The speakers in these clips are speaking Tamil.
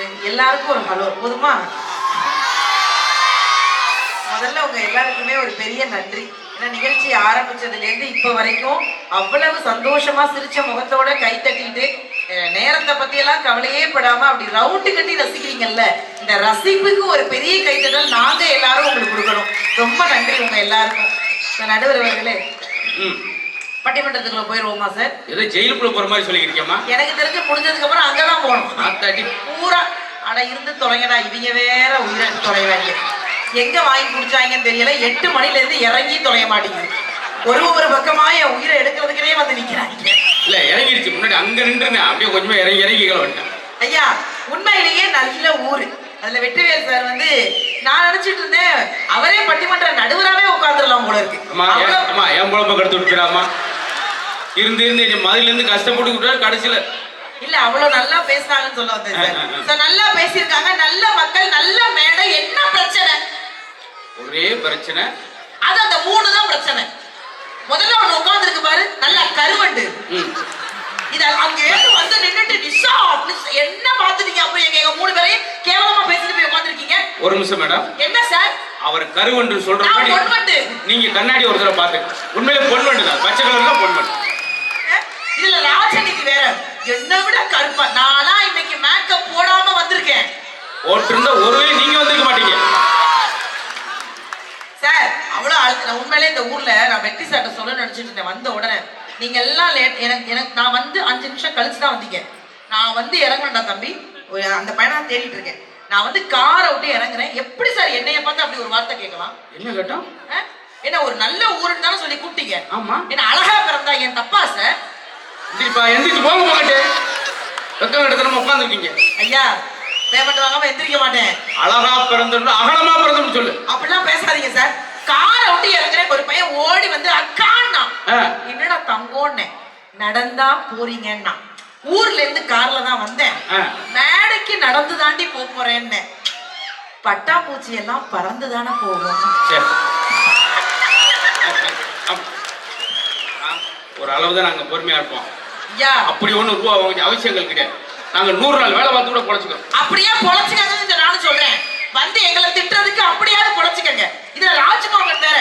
எல்லாருக்கும் ஒரு ஹலோ போதுமா? முதல்ல உங்க எல்லாருக்குமே ஒரு பெரிய நன்றி. ஏன்னா நிகழ்ச்சி ஆரம்பிச்சதுல இருந்து இப்ப வரைக்கும் அவ்வளவு சந்தோஷமா சிரிச்ச முகத்தோட கை தட்டிட்டு நேரத்தை பத்தி எல்லாம் கவலையே படாம அப்படி ரவுண்டு கட்டி ரசிக்கிறீங்கல்ல இந்த ரசிப்புக்கு ஒரு பெரிய கைத்தட்டல் நாங்க எல்லாரும் உங்களுக்கு கொடுக்கணும். ரொம்ப நன்றி உங்க எல்லாருக்கும். நடுவர் அவர்களே. ம். பட்டிமன்றத்துக்குள்ள போயிருவோமா சார்? ஏதோ ஜெயிலுக்குள்ள போற மாதிரி சொல்லிக்கிறியம்மா? எனக்கு தெரிஞ்சு முடிஞ்சதுக்கு அப்புறம் அங்கதான் போகணும். ஆத்தாடி பூரா அட இருந்து தொலைங்கடா இவங்க வேற உயிரை தொலைவாங்க. எங்க வாங்கி குடிச்சாங்கன்னு தெரியல எட்டு மணில இருந்து இறங்கி தொலைய மாட்டேங்குது. ஒரு ஒரு பக்கமா என் உயிரை எடுக்கிறதுக்கே வந்து நிக்கிறாங்க. இல்ல இறங்கிடுச்சு முன்னாடி அங்க நின்றுங்க அப்படியே கொஞ்சமா இறங்கி இறங்கி வந்துட்டேன். ஐயா உண்மையிலேயே நல்ல ஊரு. அதுல வெற்றிவேல் சார் வந்து நான் நினைச்சிட்டு இருந்தேன் அவரே பட்டிமன்ற நடுவராவே உட்காந்துடலாம் போல இருக்கு. என் பொழப்ப கடுத்து விட்டுறாமா இருந்து இருந்து என்னை மதுல இருந்து கஷ்டப்பட்டு விட்டாரு கடைசியில. இல்ல அவ்வளவு நல்லா பேசினாங்கன்னு சொல்ல வந்தேன் நல்லா பேசியிருக்காங்க. நல்ல மக்கள் நல்ல மேடை. என்ன பிரச்சனை? ஒரே பிரச்சனை. அது அந்த மூணு தான் பிரச்சனை. முதல்ல ஒண்ணு உட்கார்ந்துருக்கு பாரு. நல்லா கருவண்டு. இத அங்க ஏறி வந்து நின்னுட்டு நிஷா என்ன பாத்துட்டீங்க அப்ப எங்க எங்க மூணு பேரையும் கேவலமா பேசிட்டு போய் உட்கார்ந்திருக்கீங்க? ஒரு நிமிஷம் மேடம். என்ன சார்? அவர் கருவன்று சொல்ற நீங்க கண்ணாடி ஒரு தடவை பாத்து உண்மையிலே பொன்வண்டு தான். பச்சை கலர் தான் பொன்வண்டு. இதுல ராஜநீதி வேற என்னை விட கருப்பா. நானா இன்னைக்கு மேக்கப் போடாம வந்திருக்கேன். ஓட்டிருந்தா ஒருவே நீங்க வந்திருக்க மாட்டீங்க. சார் அவ்வளவு அழுத்து உண்மையிலே இந்த ஊர்ல நான் வெற்றி சாட்டை சொல்ல நினைச்சிட்டு இருந்தேன் வந்த உடனே. நீங்க எல்லாம் லேட் எனக்கு எனக்கு நான் வந்து அஞ்சு நிமிஷம் கழிச்சு தான் வந்தீங்க. நான் வந்து இறங்கணும்டா தம்பி. அந்த பையனா தேடிட்டு இருக்கேன். நான் வந்து காரை விட்டு இறங்குறேன். எப்படி சார் என்னைய பார்த்து அப்படி ஒரு வார்த்தை கேட்கலாம்? என்ன கேட்டோம்? என்ன ஒரு நல்ல ஊருன்னு தானே சொல்லி கூப்பிட்டீங்க. ஆமா. என்ன அழகா பிறந்தா என் தப்பா சார் இப்ப எந்திரிச்சு போக மாட்டே வெக்கம் எடுத்து உட்காந்துருக்கீங்க ஐயா பேமெண்ட் வாங்காம எந்திரிக்க மாட்டேன். அழகா பிறந்தோம் அகலமா பிறந்தோம்னு சொல்லு. அப்படிலாம் பேசாதீங்க சார். காரை விட்டு இறங்குறேன் ஒரு பையன் ஓடி வந்து அக்கான்னா. என்னடா தங்கோன்னு. நடந்தா போறீங்கன்னா. ஊர்ல இருந்து கார்ல தான் வந்தேன். மேடைக்கு நடந்து தாண்டி போக போறேன்னு. பட்டாம்பூச்சி எல்லாம் பறந்து தானே போகும் சரி அப்- ஆ, ஒரு அளவு தான் நாங்க பொறுமையா இருப்போம். அப்படி ஒண்ணு ரூபா வாங்க அவசியங்கள் கிடையாது. நாங்க நூறு நாள் வேலை பார்த்து கூட பொழைச்சுக்கிறோம். அப்படியே பொழைச்சுக்கங்கன்னு நானும் சொல்றேன். வந்து எங்களை திட்டுறதுக்கு அப்படியாவது பொழைச்சுக்கங்க. இதுல ராஜ்மோகன் வேற.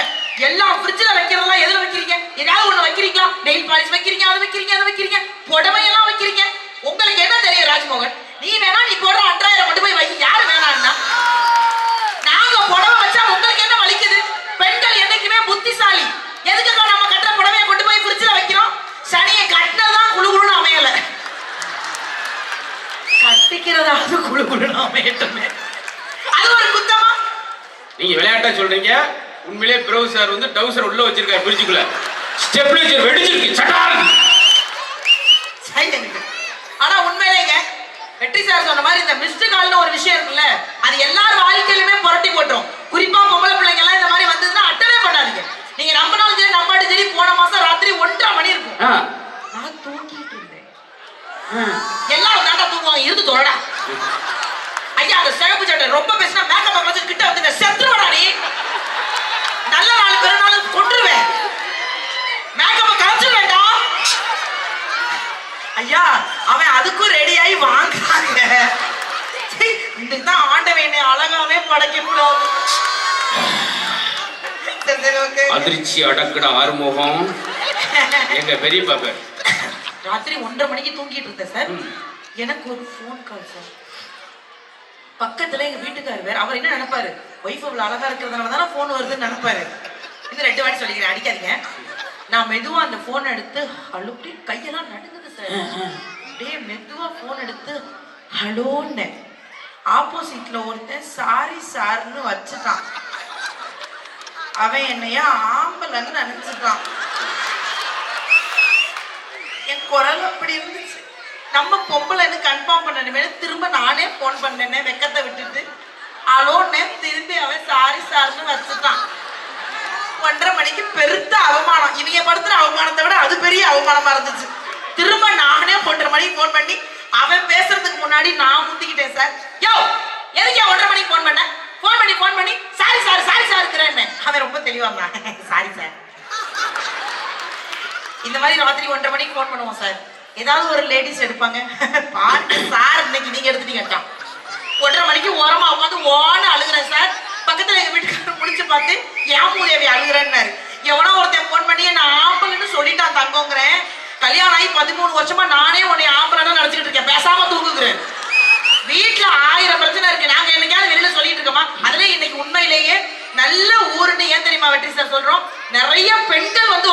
எல்லாம் ஃப்ரிட்ஜ்ல வைக்கிறதெல்லாம் எதுல வைக்கிறீங்க? ஏதாவது ஒண்ணு வைக்கிறீங்களா? நெயில் பாலிஷ் வைக்கிறீங்க அதை வைக்கிறீங்க அதை வைக்கிறீங்க புடவை எல்லாம் வைக்கிறீங்க உங்களுக்கு என்ன தெரியும் ராஜ்மோகன் நீ வேணா நீ போடுற அன்றாயிரம் கொண்டு போய் வை யாரு வேணான்னா நாங்க புடவை வச்சா உங்களுக்கு என்ன வலிக்குது பெண்கள் என்னைக்குமே புத்திசாலி எதுக்குக்கா நம்ம கட்டுற புடவையை கொண்டு போய் ஃப்ரிட்ஜ்ல வைக்கிறோம் சனியை கட்டினதான் குழு குழுன்னு அமையல கட்டிக்கிறதாவது குழு குழுன்னு அமையட்டுமே அது ஒரு குத்தமா? நீங்க விளையாட்டா சொல்றீங்க. உண்மையிலே பிரபு சார் வந்து டவுசர் உள்ள வச்சிருக்காரு பிரிட்ஜுக்குள்ள. ஸ்டெப்லைசர் வெடிச்சிருக்கு. சட்டார் ஆனா உண்மையிலேங்க வெற்றி சார் சொன்ன மாதிரி இந்த மிஸ்டு கால்னு ஒரு விஷயம் இருக்குல்ல அது எல்லார் வாழ்க்கையிலுமே புரட்டி போட்டுரும். குறிப்பா பொம்பளை பிள்ளைங்க எல்லாம் இந்த மாதிரி வந்ததுன்னா அட்டனே பண்ணாதீங்க. நீங்க நம்பினாலும் சரி நம்பாட்டி சரி போன மாசம் ராத்திரி ஒன்றரை மணி இருக்கும். நான் தூங்கிட்டு இருந்தேன். எல்லாரும் தாண்டா தூங்குவாங்க. இருந்து தொழடா ஐயா அந்த சிவப்பு சட்டை ரொம்ப பேசினா மேக்கப் வச்சு கிட்ட வந்துங்க. செத்துருவடா நீ நல்ல நாள் பெருநாள் கொண்டுருவேன் மேக்கப் வேண்டாம் ஐயா அவன் அதுக்கும் ரெடி ஆகி வாங்குறாங்க. சீ, இதுக்கு தான் ஆண்டவன் என்னை அழகாவே படைக்க கூடாது அதிர்ச்சி அடக்குட ஆறுமுகம். எங்க பெரியப்பா பேர் ராத்திரி ஒன்றரை மணிக்கு தூங்கிட்டு இருந்தேன் சார். எனக்கு ஒரு ஃபோன் கால் சார் பக்கத்துல எங்க வீட்டுக்காரர் வேற அவர் என்ன நினைப்பாரு? ஒய்ஃப் அவ்வளவு அழகா இருக்கிறதுனால தானே ஃபோன் வருதுன்னு நினைப்பாரு. இது ரெண்டு வாட்டி சொல்லிக்கிறேன் அடிக்காதீங்க. நான் மெதுவா அந்த ஃபோன் எடுத்து அழுப்பி கையெல்லாம் நடுங்குது சார் அப்படியே மெதுவா ஃபோன் எடுத்து ஹலோன்னு ஆப்போசிட்ல ஒருத்தன் சாரி சார்னு வச்சுட்டான். அவன் என்னைய ஆம்பளைன்னு நினைச்சுட்டான். என் குரல் அப்படி இருந்துச்சு. நம்ம பொம்பளைன்னு கன்ஃபார்ம் பண்ணணுமே? திரும்ப நானே ஃபோன் பண்ணேனே வெக்கத்தை விட்டுட்டு. அலோன்னே திரும்பி அவன் சாரி சார்னு வச்சுட்டான். ஒன்றரை மணிக்கு பெருத்த அவமானம். இவங்க படுத்துற அவமானத்தை விட அது பெரிய அவமானமா இருந்துச்சு. திரும்ப நானே ஒன்றரை மணிக்கு ஃபோன் பண்ணி அவன் பேசுறதுக்கு முன்னாடி நான் முந்திக்கிட்டேன் சார் யோ எதுக்கு ஒன்றரை மணிக்கு ஃபோன் பண்ண? ஃபோன் பண்ணி ஃபோன் பண்ணி சாரி சார் சாரி சார் இருக்கிறேன்னு அவன் ரொம்ப தெளிவா இருந்தான். சாரி சார் இந்த மாதிரி ராத்திரி ஒன்றரை மணிக்கு ஃபோன் பண்ணுவோம் சார் ஏதாவது ஒரு லேடிஸ் எடுப்பாங்க. பாட்டு சார் இன்னைக்கு நீங்க எடுத்துட்டீங்க ஒன்றரை மணிக்கு ஓரமா உட்காந்து ஓன அழுகுறேன் சார். பக்கத்துல எங்க வீட்டுக்காரர் முடிச்சு பார்த்து ஏன் மூதேவி அழுகுறேன்னாரு. எவனோ ஒருத்தன் போன் பண்ணி நான் ஆம்பளைன்னு சொல்லிட்டான் தங்கங்கிறேன். கல்யாணம் ஆகி பதிமூணு வருஷமா நானே உன்னை ஆம்பளைன்னு நினைச்சுக்கிட்டு இருக்கேன். பேசாம தூங்குகிறேன். வீட்டுல ஆயிரம் பிரச்சனை இருக்கு. நாங்க என்னைக்காவது வெளியில சொல்லிட்டு இருக்கோமா? அதுல இன்னைக்கு உண்மையிலேயே நல்ல ஊருன்னு ஏன் தெரியுமா வெற்றி சார் சொல்றோம்? நிறைய பெண்கள் வந்து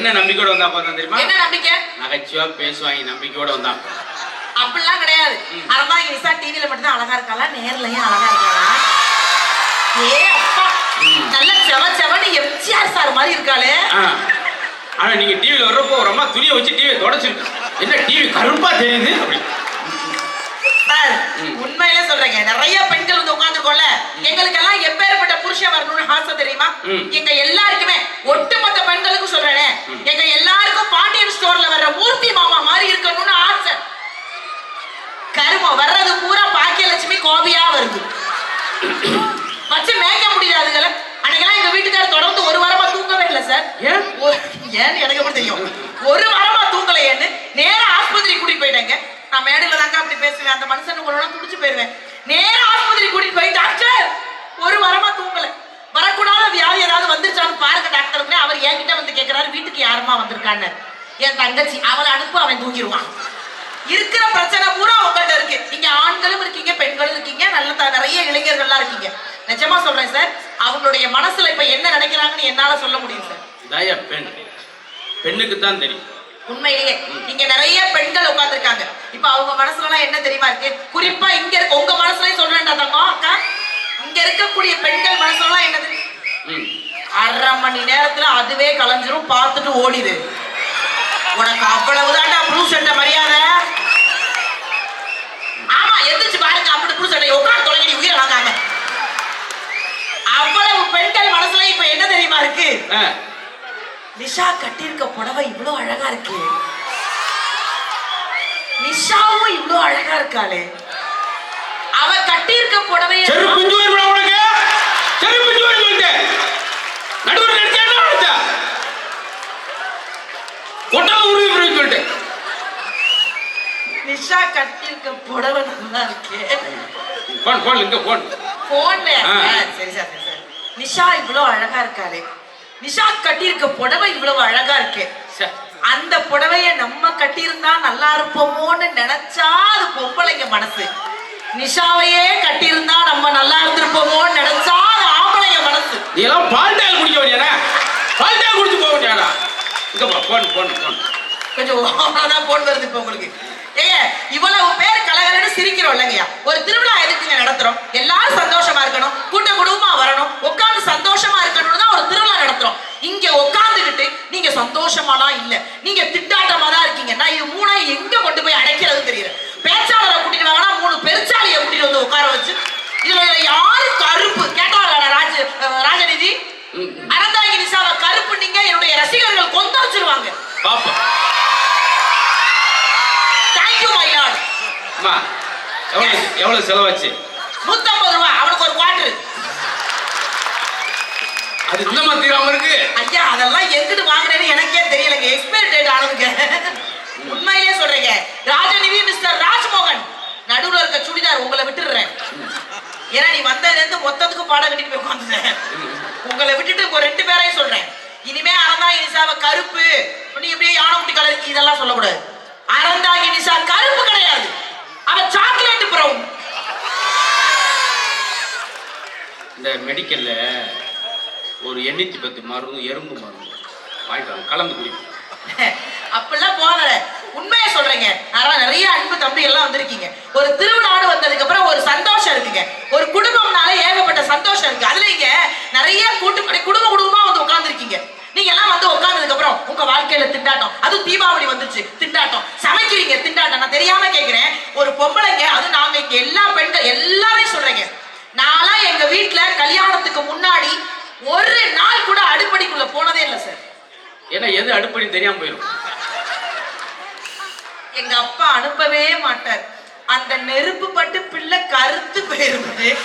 என்ன நம்பிக்கையோட வந்தா பார்த்தா தெரியுமா? என்ன நம்பிக்கை? நகைச்சுவா பேசுவாங்க நம்பிக்கையோட வந்தான் அப்படிலாம் கிடையாது. அரம்பாங்க நிசா டிவில மட்டும்தான் அழகா இருக்காளா? நேர்லயும் அழகா இருக்காளா? ஏ அப்பா. நல்ல செவ செவன்னு எம்ஜிஆர் சார் மாதிரி இருக்காளே. ஆனா நீங்க டிவில வர்றப்போ ஒரு அம்மா துணியை வச்சு டிவியை தொடச்சிருக்கு. என்ன டிவி கருப்பா தெரியுது? அப்படி. சார். உண்மையிலே சொல்றேங்க. நிறைய பெண்கள் வந்து உட்கார்ந்துருக்கோம்ல. எங்களுக்கெல்லாம் எப்பேற்பட்ட புருஷன் வரணும்னு ஆசை தெரியுமா. எங்க எல்லாருக்குமே ஒட்டுமொத்த பெண்களுக்கும் சொல்றேனே ம். எங்க எல்லாருக்கும் பாண்டியன் ஸ்டோர்ல வர்ற மூர்த்தி மாமா மாதிரி இருக்கணும்னு ஆசை. கருமம் வர்றது பூரா பாக்கியலட்சுமி கோபியா வருது. வச்சு மேய்க்க முடியாது அதுகளை அன்னைக்கெல்லாம் எங்க வீட்டுக்காரர் தொடர்ந்து ஒரு வாரமா தூங்கவே இல்லை சார். ஏன்? ஏன்னு எனக்கு எப்படி தெரியும்? ஒரு வாரமா தூங்கலையேன்னு நேரா ஆஸ்பத்திரி கூட்டிட்டு போயிட்டேங்க. நான் மேடையில தாங்க அப்படி பேசுவேன். அந்த மனுஷன் ஒரு நாள் துடிச்சு போயிருவேன். நேரா ஆஸ்பத்திரி கூட்டிட்டு போய் டாக்டர் ஒரு வாரமா தூங்கல. வரக்கூடாத வியாதி ஏதாவது வந்துருச்சான்னு பாருங்க டாக்டருங்க அவர் என்கிட்ட வந்து கேக்குறாரு. வீட்டுக்கு யாருமா வந்திருக்கான்னு. என் தங்கச்சி அவளை அனுப்பு அவன் தூங்கிடுவான். இருக்கிற பிரச்சனை பூரா உங்கள்ட்ட இருக்கு. நீங்க ஆண்களும் இருக்கீங்க பெண்களும் இருக்கீங்க நல்ல நிறைய இளைஞர்கள்லாம் இருக்கீங்க. நிஜமா சொல்றேன் சார் அவங்களுடைய மனசுல இப்ப என்ன நினைக்கிறாங்கன்னு என்னால சொல்ல முடியும் சார். பெண். பெண்ணுக்கு தான் தெரியும். உண்மையிலேயே இங்க நிறைய பெண்கள் உட்கார்ந்திருக்காங்க. இப்ப அவங்க மனசுல எல்லாம் என்ன தெரியுமா இருக்கு? குறிப்பா இங்க இருக்க உங்க மனசுலயும் சொல்றேன்டா தங்கம் அக்கா இங்க இருக்கக்கூடிய பெண்கள் மனசுல எல்லாம் என்னது அரை மணி நேரத்துல அதுவே கலைஞ்சிரும் பார்த்துட்டு ஓடிடு உனக்கு அவ்வளவுதான்டா ப்ளூ சட்டை மரியாதை. ஆமா எந்திரிச்சு பாருங்க அப்படி ப்ளூ சட்டை உட்காந்து தொலைங்கடி உயிரை வாங்காம அவ்வளவு பெண்கள் மனசுல இப்ப என்ன தெரியுமா இருக்கு. நிஷா கட்டியிருக்க புடவை இவ்வளவு அழகா இருக்கு. நிஷாவும் இவ்வளவு அழகா இருக்காளே. அவ கட்டியிருக்க புடவைய செரு பிஞ்சு வருமா உனக்கு. செரு பிஞ்சு வரும் சொல்லிட்டு நடுவர் நினைச்சா என்ன நினைச்சா கொட்டாம உருவி போய் சொல்லிட்டு நிஷா கட்டியிருக்க புடவை நல்லா இருக்கே. போன் போன் இங்க போன். போன்ல. சரி சார் சரி சார். நிஷா இவ்வளவு அழகா இருக்காளே நிஷா கட்டியிருக்க புடவை இவ்வளவு அழகா இருக்கே. அந்த புடவைய நம்ம கட்டியிருந்தா நல்லா இருப்போமோன்னு நினைச்சா அது பொம்பளைங்க மனசு. நிஷாவையே கட்டியிருந்தா நம்ம நல்லா இருந்திருப்போமோன்னு நினைச்சா அது ஆம்பளைங்க மனசு. நீ எல்லாம் பால்டால் குடிக்க வேண்டியாடா பால்டால் குடிச்சு போக வேண்டியாடா இங்க போன் போன் போன் கொஞ்சம் ஓவராதான் போன் வருது இப்போ உங்களுக்கு. ஏங்க இவ்வளவு பேர் கலகலன்னு சிரிக்கிறோம் இல்லைங்கய்யா. ஒரு திருவிழா எதுக்குங்க நடத்துறோம்? எல்லாரும் சந்தோஷமா இருக்கணும் கூட்ட குடும்பமா வரணும் உட்கார்ந்து சந்தோஷமா இருக்கணும்னு தான் ஒரு திருவிழா நடத்துறோம். இங்க உட்கார்ந்துகிட்டு நீங்க சந்தோஷமாலாம் இல்ல நீங்க திட்டாட்டமா தான் இருக்கீங்க நான் இது மூணையும் எங்க கொண்டு போய் அடைக்கிறது தெரியல பேச்சாளரை கூட்டிட்டு வாங்கன்னா மூணு பெருச்சாலியை கூட்டிட்டு வந்து உட்கார வச்சு இதுல யாரு கருப்பு கேட்டாளா ராஜ அஹ் ராஜநிதி ம். அறந்தாங்கி நிசாவை கருப்பு நீங்க என்னுடைய ரசிகர்கள் கொந்த வச்சிருவாங்க பாப்பா தேங்க்யூ மை லார்ட் அம்மா எவ்வளவு எவ்வளவு செலவாச்சு? நூத்தம்பது ரூபாய். அவனுக்கு ஒரு குவார்டர் அது இன்னமா தீராம இருக்கு ஐயா அதெல்லாம் எங்கிட்டு வாங்குறேன்னு எனக்கே தெரியலங்க. எக்ஸ்பைரி டேட் ஆனதுங்க உண்மையிலே சொல்றேங்க. ராஜநிதி மிஸ்டர் ராஜ்மோகன். நடுவுல இருக்க சுடிதார் உங்களை விட்டுடுறேன். ஏன்னா நீ வந்ததுல இருந்து மொத்தத்துக்கு பாடம் கட்டிட்டு போய் உட்காந்துட்டேன் உங்களை விட்டுட்டு ரெண்டு பேரையும் சொல்றேன். இனிமே அறந்தாங்கி நிசாவை கருப்பு. நீ இப்படியே யானை குட்டி கலர் இதெல்லாம் சொல்லக்கூடாது. அறந்தாங்கி நிசா கருப்பு கிடையாது. அவ சாக்லேட் ப்ரௌன் இந்த மெடிக்கல்ல ஒரு எண்ணூத்தி பத்து மருந்து எறும்பு மருந்து வாங்கிட்டு வாங்க, கலந்து குடிப்போம் அப்படிலாம் போகல உண்மையை சொல்றேங்க. அதனால நிறைய அன்பு தம்பி எல்லாம் வந்திருக்கீங்க. ஒரு திருவிழான்னு வந்ததுக்கு அப்புறம் ஒரு சந்தோஷம் இருக்குங்க. ஒரு குடும்பம்னால ஏகப்பட்ட சந்தோஷம் இருக்கு. அதுல இங்க நிறைய கூட்டு குடும்ப குடும்பமா வந்து உட்கார்ந்துருக்கீங்க. நீங்க எல்லாம் வந்து உட்கார்ந்ததுக்கு அப்புறம் உங்க வாழ்க்கையில திண்டாட்டம். அதுவும் தீபாவளி வந்துச்சு. திண்டாட்டம். சமைக்கிறீங்க திண்டாட்டம். நான் தெரியாம கேக்குறேன். ஒரு பொம்பளைங்க அது நாங்க இங்க எல்லா பெண்கள் எல்லாரையும் சொல்றேங்க. நான்லாம் எங்க வீட்ல கல்யாணத்துக்கு முன்னாடி ஒரு நாள் கூட அடுப்படிக்குள்ள போனதே இல்லை சார். ஏன்னா எது அடுப்படின்னு தெரியாம போயிடும் எங்க அப்பா அனுப்பவே மாட்டார். அந்த நெருப்பு பட்டு பிள்ளை கருத்து போயிருந்தது.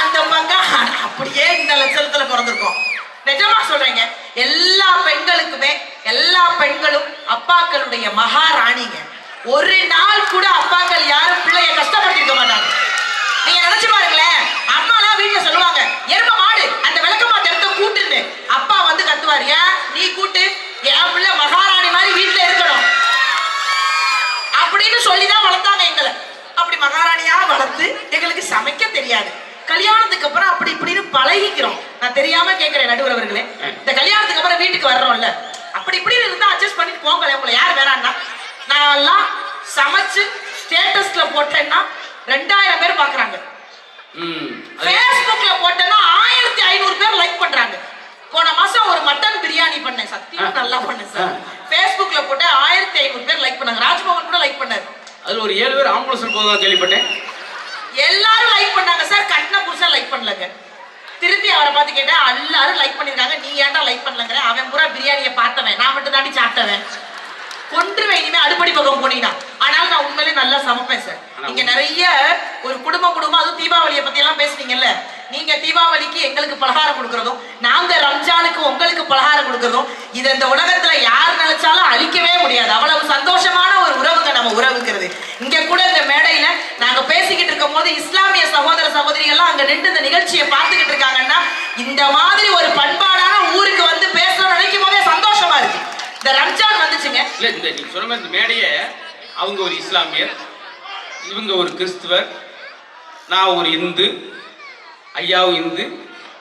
அந்த பக்கம் அப்படியே இந்த லட்சணத்துல பிறந்திருக்கோம். நிஜமா சொல்றேங்க. எல்லா பெண்களுக்குமே எல்லா பெண்களும் அப்பாக்களுடைய மகாராணிங்க. ஒரு நாள் கூட அப்பாக்கள் யாரும் பிள்ளைய கஷ்டப்பட்டிருக்க மாட்டாங்க. நீங்க நினைச்சு பாருங்களேன் அம்மாலாம் வீட்டுல சொல்லுவாங்க எரும மாடு அந்த விளக்கமா எடுத்து கூட்டுன்னு. அப்பா வந்து கத்துவார் ஏன்? நீ கூட்டு என் பிள்ளை மகாராணி மாதிரி வீட்டுல இருக்கணும். அப்படின்னு சொல்லிதான் வளர்த்தாங்க எங்களை. அப்படி மகாராணியா வளர்த்து எங்களுக்கு சமைக்க தெரியாது. கல்யாணத்துக்கு அப்புறம் அப்படி இப்படின்னு பழகிக்கிறோம். நான் தெரியாம கேட்கிறேன் நடுவர் அவர்களே இந்த கல்யாணத்துக்கு அப்புறம் வீட்டுக்கு வர்றோம்ல. அப்படி இப்படி இருந்தா அட்ஜஸ்ட் பண்ணிட்டு போங்களேன். உங்களை யார் வேணான்னா. நான் எல்லாம் சமைச்சு ஸ்டேட்டஸ்ல போட்டேன்னா ரெண்டாயிரம் பேர் பாக்குறாங்க. ஃபேஸ்புக்ல போட்டேன்னா ஆயிரத்தி ஐநூறு பேர் லைக் பண்றாங்க. போன மாசம் ஒரு மட்டன் பிரியாணி பண்ணேன் சத்தியம். நல்லா பண்ணேன் சார். ஃபேஸ்புக்ல போட்டேன் ஆயிரத்தி ஐநூறு பேர் லைக் பண்ணாங்க. ராஜ்மோகன் கூட லைக் பண்ணாரு. அதுல ஒரு ஏழு பேர் ஆம்புலன்ஸ் போதான் கேள்விப்பட்டேன். எல்லாரும் லைக் பண்ணாங்க சார். கட்டின புருஷன் லைக் பண்ணலங்க. திருப்பி அவரை பார்த்து கேட்டேன் எல்லாரும் லைக் பண்ணிருக்காங்க. நீ ஏன்டா லைக் பண்ணலங்கிற? அவன் பூரா பிரியாணியை பார்த்தவன். நான் மட்டும் தாண்டி சாப்பிட்டவன். கொன்றுவேன் இனிமே அடுப்படி பக்கம் போனீங்கன்னா. ஆனால் நான் உண்மையிலே நல்லா சமைப்பேன் சார் நீங்க நிறைய ஒரு குடும்பம் குடும்பம் அதுவும் தீபாவளியை பத்தி எல்லாம் பேசுனீங்கல்ல நீங்க தீபாவளிக்கு எங்களுக்கு பலகாரம் கொடுக்கறதும் நாங்க ரம்ஜானுக்கு உங்களுக்கு பலகாரம் கொடுக்கறதும் இது இந்த உலகத்துல யார் நினைச்சாலும் அழிக்கவே முடியாது. அவ்வளவு சந்தோஷமான ஒரு உறவுங்க நம்ம உறவுங்கிறது. இங்க கூட இந்த மேடையில நாங்க பேசிக்கிட்டு இருக்கும் போது இஸ்லாமிய சகோதர சகோதரிகள்லாம் அங்க நின்று இந்த நிகழ்ச்சியை இருக்காங்கன்னா இந்த மாதிரி ஒரு பண்பாடான ஊருக்கு வந்து பேசணும்னு நினைக்கும் போதே சந்தோஷமா இருக்கு. இந்த ரம்ஜான் வந்துச்சுங்க. இல்ல இந்த நீங்க சொன்ன மாதிரி இந்த மேடையை அவங்க ஒரு இஸ்லாமியர் இவங்க ஒரு கிறிஸ்துவர் நான் ஒரு இந்து ஐயாவும் இந்து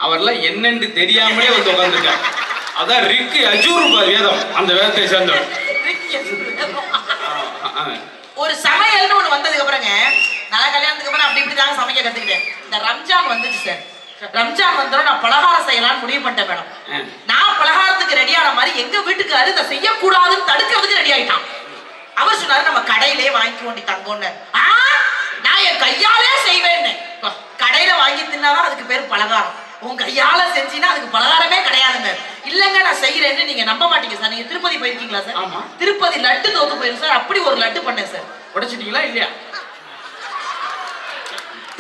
அவர்லாம் என்னன்னு தெரியாமலே வந்து உட்காந்துருக்காங்க அதான் ரிக்கு அஜூர் வேதம் அந்த வேதத்தை சேர்ந்தவர். ஒரு சமையல்னு ஒண்ணு வந்ததுக்கு அப்புறங்க நான் கல்யாணத்துக்கு அப்புறம் அப்படி இப்படி தாங்க சமைக்க கத்துக்கிட்டேன். இந்த ரம்ஜான் வந்துச்சு சார். ரம்ஜான் வந்தோம் நான் பலகாரம் செய்யலாம்னு முடிவு பண்ணிட்டேன் மேடம். நான் பலகாரத்துக்கு ரெடியான மாதிரி எங்க வீட்டுக்காரு இதை செய்யக்கூடாதுன்னு தடுக்கிறதுக்கு ரெடி ஆயிட்டான். அவர் சொன்னாரு நம்ம கடையிலே வாங்கி கொண்டு தங்கோன்னு. நான் என் கையாலே செய்வேன்னு. கடையில வாங்கி தின்னாதான் அதுக்கு பேர் பலகாரம். உன் கையால செஞ்சீன்னா அதுக்கு பலகாரமே கிடையாதுங்க. இல்லங்க நான் செய்யறேன்னு நீங்க நம்ப மாட்டீங்க சார். நீங்க திருப்பதி போயிருக்கீங்களா சார்? ஆமா. திருப்பதி லட்டு தோத்து போயிரும் சார். அப்படி ஒரு லட்டு பண்ணேன் சார். உடைச்சிட்டீங்களா இல்லையா?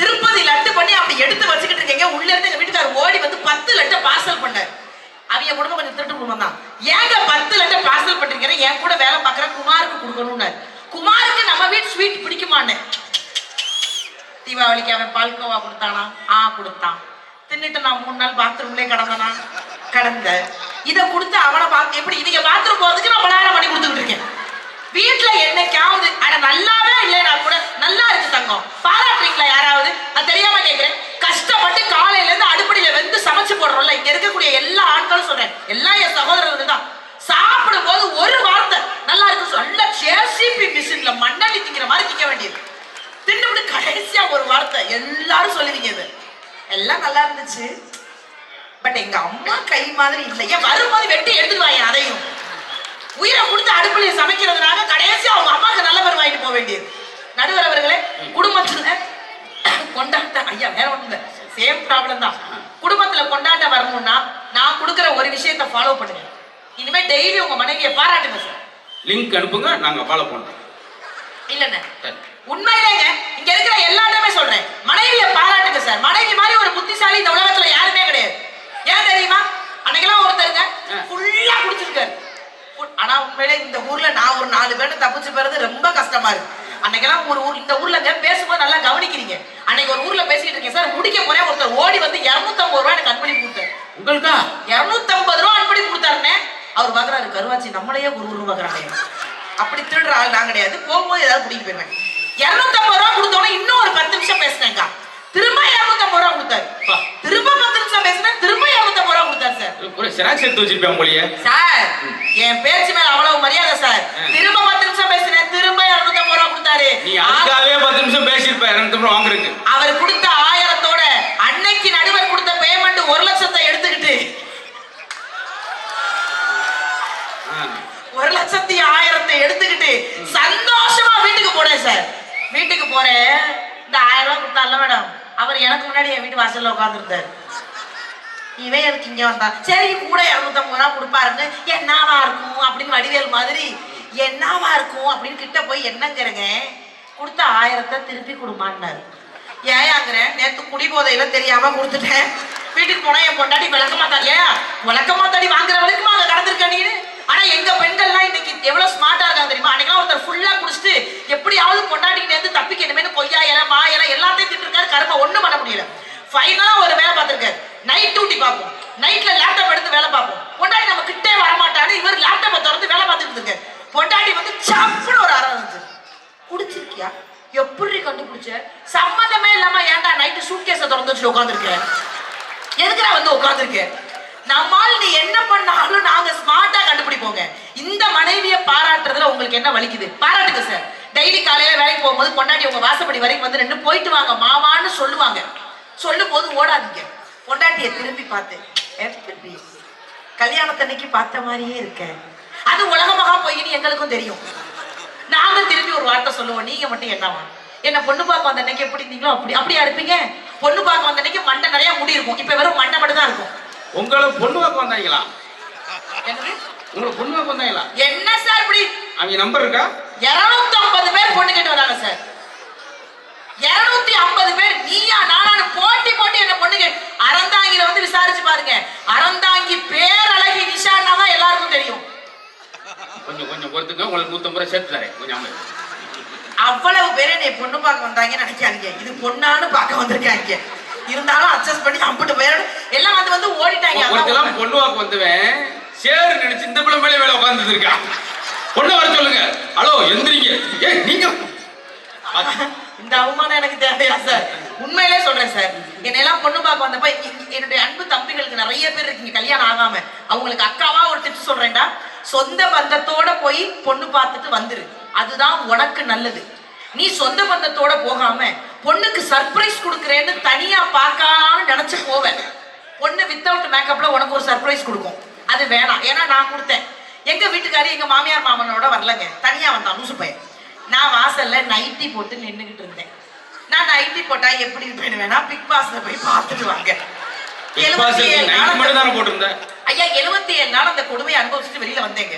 திருப்பதி லட்டு பண்ணி அப்படி எடுத்து வச்சுக்கிட்டு இருக்கீங்க. உள்ள இருந்து எங்க வீட்டுக்காரர் ஓடி வந்து பத்து லட்டை பார்சல் பண்ணார். அவங்க குடும்பம் கொஞ்சம் திருட்டு குடும்பம் தான். ஏங்க பத்து லட்டை பார்சல் பண்றீங்க என் கூட வேலை பார்க்குற குமாருக்கு கொடுக்கணும்னு குமாருக்கு நம்ம வீட்டு ஸ்வீட் பிடிக்குமான்னு. தீபாவளிக்கு அவன் பால்கோவா கொடுத்தானா? ஆ கொடுத்தான். தின்னுட்டு நான் மூணு நாள் பாத்ரூம்லயே கடந்தனா? கடந்த இதை கொடுத்து அவனை பார்த்து எப்படி இவங்க பாத்ரூம் போறதுக்கு நான் பலகாரம் பண்ணி கொடுத்துக்கிட்டு இருக்கேன். வீட்டுல என்னைக்காவது அட நல்லாவே இல்லைனா கூட நல்லா இருக்கு தங்கம். பாராட்டுறீங்களா யாராவது? நான் தெரியாம கேக்குறேன். கஷ்டப்பட்டு காலையில இருந்து அடுப்படியில வெந்து சமைச்சு போடுறோம்ல இங்க இருக்கக்கூடிய எல்லா ஆட்களும் சொல்றேன். எல்லா என் சகோதரர்கள் தான். சாப்பிடும் போது ஒரு வார்த்தை நல்லா இருக்கு. சொல்ல ஜேசிபி மிஷின்ல மண்ணள்ளி திங்கிற மாதிரி திங்க வேண்டியது. தின்னுபிட்டு கடைசியா ஒரு வார்த்தை. எல்லாரும் சொல்லுவீங்க இது. எல்லாம் நல்லா இருந்துச்சு. பட் எங்க அம்மா கை மாதிரி இல்லை. ஏன் வரும்போது வெட்டி எடுத்துட்டு வாங்க அதையும். உயிரை கொடுத்து அடுப்புல சமைக்கிறதுனால கடைசியா அவங்க அம்மாக்கு நல்ல பேர் வாங்கிட்டு போக வேண்டியது. நடுவர் அவர்களே குடும்பத்துல கொண்டாட்டம் ஐயா வேற இல்ல. சேம் ப்ராப்ளம் தான். குடும்பத்துல கொண்டாட்டம் வரணும்னா நான் கொடுக்குற ஒரு விஷயத்தை ஃபாலோ பண்ணுங்க. இனிமே டெய்லி உங்க மனைவியை பாராட்டுங்க சார் லிங்க் அனுப்புங்க நாங்க ஃபாலோ பண்றோம். இல்லைண்ணே. உண்மையிலேங்க இங்க இருக்கிற எல்லாருமே சொல்றேன். மனைவியை பாராட்டுங்க சார் மனைவி மாதிரி ஒரு புத்திசாலி இந்த உலகத்துல யாருமே கிடையாது. ஏன் தெரியுமா? அன்னைக்கெல்லாம் ஒருத்தருங்க. ஃபுல்லா குடிச்சிருக்காரு. ஆனா உண்மையிலே இந்த ஊர்ல நான் ஒரு நாலு பேர்ட்ட தப்பிச்சு போறது ரொம்ப கஷ்டமா இருக்கு. அன்னைக்கெல்லாம் ஒரு ஊர் இந்த ஊர்லங்க பேசும்போது நல்லா கவனிக்கிறீங்க. அன்னைக்கு ஒரு ஊர்ல பேசிட்டு இருக்கேன். சார் முடிக்க போறேன். ஒருத்தர் ஓடி வந்து 250 ரூபாய் எனக்கு அன்பளிப்பு கொடுத்தாரு. உங்களுக்கா? 250 ரூபாய் அன்பளிப்பு கொடுத்தாருனே அவர் பாக்குறாரு கருவாச்சி நம்மளையே ஒரு ஊர் பாக்குறாங்க அப்படி திருடுற ஆள் நான் கிடையாது. போகும்போது ஏதாவது குடிக்க போயிருவேன் 250 ரூபாய் கொடுத்தோன்னே இன்னும் ஒரு பத்து நிமிஷம் பேசினேங்க திரும்ப 250 ரூபாய் கொடுத்தாரு. திரும்ப பத்து நிமிஷம் பேசினேன். திரும்ப 250 ரூபாய் கொடுத்தாரு சார். ஒரு சிராக்ஸ் எடுத்து வச்சிருப்பேன் போலியே சார் என் பேச்சு மேல அவ்வளவு மரியாதை சார். திரும்ப பத்து நிமிஷம் பேசினேன் திரும்ப 250 ரூபாய் கொடுத்தாரு. நீ அதுக்காகவே பத்து நிமிஷம் பேசியிருப்ப இரநூத்தி ரூபா வாங்குறீங்க அவர் கொடுத்த ஆயிரத்தோட அன்னைக்கு நடுவர் கொடுத்த பேமெண்ட் ஒரு லட்சத்தை எடுத்துக்கிட்டு. ஒரு லட்சத்தி ஆயிரத்தை எடுத்துக்கிட்டு சந்தோஷமா வீட்டுக்கு போனேன் சார். வீட்டுக்கு போறேன். இந்த ஆயிரம் ரூபாய் கொடுத்தால மேடம். அவர் எனக்கு முன்னாடி என் வீட்டு வாசல்ல உட்காந்துருந்தாரு இவன் எனக்கு இங்கே வந்தான் சரி கூட இரநூத்தம்பது ரூபா கொடுப்பாருங்க என்னவா இருக்கும்? அப்படின்னு வடிவேல் மாதிரி என்னவா இருக்கும்? அப்படின்னு கிட்ட போய் என்னங்கிறங்க கொடுத்த ஆயிரத்தை திருப்பி கொடுமான்னாரு. ஏயாங்கிறேன் நேற்று குடி போதையில தெரியாம கொடுத்துட்டேன். வீட்டுக்கு போனா என் பொண்டாடி விளக்கமா தான் ஏன் விளக்கமா தாடி வாங்குறவளுக்கு அங்க கடந்திருக்கேன்னு ஆனா எங்க பெண்கள்லாம் இன்னைக்கு எவ்வளவு ஸ்மார்ட்டா இருக்காங்க தெரியுமா? அன்னைக்கு ஒருத்தர் ஃபுல்லா குடிச்சிட்டு எப்படியாவது பொண்டாட்டிகிட்ட இருந்து தப்பிக்கணுமே கொய்யா இலை மா இலை எல்லாத்தையும் திட்டு இருக்காரு கருப்பை ஒண்ணும் பண்ண முடியல. ஃபைனலா ஒரு வேலை பார்த்திருக்காரு. நைட் டியூட்டி பார்ப்போம். நைட்ல லேப்டாப் எடுத்து வேலை பார்ப்போம். பொண்டாட்டி நம்ம கிட்டே வரமாட்டாரு இவர் லேப்டாப்பை திறந்து வேலை பார்த்துட்டு இருக்காரு பொண்டாட்டி வந்து சப்புன்னு ஒரு அறை வந்து குடிச்சிருக்கியா? எப்படி கண்டுபிடிச்ச? சம்மந்தமே இல்லாம ஏன்டா நைட்டு சூட் கேஸ திறந்து வச்சு உட்காந்துருக்க எதுக்குடா வந்து உட்காந்துருக்க நம்மால் நீ என்ன பண்ணாலும் நாங்க ஸ்மார்ட்டா கண்டுபிடிப்போங்க. இந்த மனைவியை பாராட்டுறதுல உங்களுக்கு என்ன வலிக்குது? பாராட்டுங்க சார் டெய்லி காலையில வேலைக்கு போகும்போது பொண்டாட்டி உங்க வாசப்படி வரைக்கும் வந்து நின்று போயிட்டு வாங்க மாமான்னு சொல்லுவாங்க. சொல்லும் போது ஓடாதீங்க. பொண்டாட்டியை திரும்பி பார்த்து எப்படி கல்யாணத்தன்னைக்கு பார்த்த மாதிரியே இருக்க. அது உலகமாக பொய்ன்னு எங்களுக்கும் தெரியும். நாங்க திருப்பி ஒரு வார்த்தை சொல்லுவோம். நீங்க மட்டும் என்னவா என்ன பொண்ணு பார்க்க வந்த அன்னைக்கு எப்படி இருந்தீங்களோ அப்படி அப்படியா இருப்பீங்க? பொண்ணு பார்க்க வந்த அன்னைக்கு மண்டை நிறைய முடி இருக்கும். இப்ப வெறும் மண்டை மட்டும் தான் இருக்கும். உங்களை பொண்ணு பார்க்க வந்தாங்களா? உங்களை பொண்ணு பார்க்க வந்தாங்களா? என்ன சார் இப்படி? அவங்க நம்பர் இருக்கா? இருநூத்தி ஐம்பது பேர் பொண்ணு கேட்டு வராங்க சார். இருநூத்தி ஐம்பது பேர் நீயா நானானு போட்டி போட்டி என்ன பொண்ணு கேட்டு அறந்தாங்கில வந்து விசாரிச்சு பாருங்க. அறந்தாங்கி பேரழகி நிஷான்னா தான் எல்லாருக்கும் தெரியும். கொஞ்சம் கொஞ்சம் பொறுத்துங்க உங்களுக்கு நூத்தம்பது ரூபாய் சேர்த்து தரேன். கொஞ்சம். அவ்வளவு பேர் என்னை பொண்ணு பார்க்க வந்தாங்கன்னு நினைக்காதீங்க. இது பொண்ணான்னு பார்க்க வந்திருக்காங்க. இருந்தாலும் அட்ஜஸ்ட் பண்ணி அம்பிட்டு பேர் எல்லாம் வந்து வந்து ஓடிட்டாங்க. உண்மை. பொண்ணு வாக்கு வந்தவன் சேரு நினைச்சு இந்த பிள்ளை மேலே வேலை உட்கார்ந்துட்டு இருக்கா பொண்ணு வர சொல்லுங்க. ஹலோ எந்திரிங்க. ஏ நீங்க. இந்த அவமானம் எனக்கு தேவையா சார் உண்மையிலே சொல்றேன் சார் என்னெல்லாம் பொண்ணு பார்க்க வந்தப்ப இ- என்னுடைய அன்பு தம்பிகளுக்கு நிறைய பேர் இருக்கீங்க கல்யாணம் ஆகாம. அவங்களுக்கு அக்காவா ஒரு டிப்ஸ் சொல்றேன்டா. சொந்த பந்தத்தோட போய் பொண்ணு பார்த்துட்டு வந்துரு. அதுதான் உனக்கு நல்லது. நீ சொந்த பந்தத்தோட போகாம பொண்ணுக்கு சர்ப்ரைஸ் கொடுக்குறேன்னு தனியா பார்க்கலாம்னு நினைச்சு போவேன் பொண்ணு வித்தவுட் மேக்கப்ல உனக்கு ஒரு சர்ப்ரைஸ் கொடுக்கும். அது வேணாம். ஏன்னா நான் கொடுத்தேன். எங்க வீட்டுக்காரி எங்க மாமியார் மாமனோட வரலங்க. தனியா வந்தான் லூசு பையன். நான் வாசல்ல நைட்டி போட்டு நின்னுகிட்டு இருந்தேன். நான் நைட்டி போட்டா எப்படி வேணா பிக் பாஸ்ல போய் பார்த்துட்டு வாங்க. பிக் பாஸ் 77 நைட் நாள் ஐயா எழுபத்தி ஏழு நாள் அந்த கொடுமையை அனுபவிச்சுட்டு வெளியில வந்தேங்க.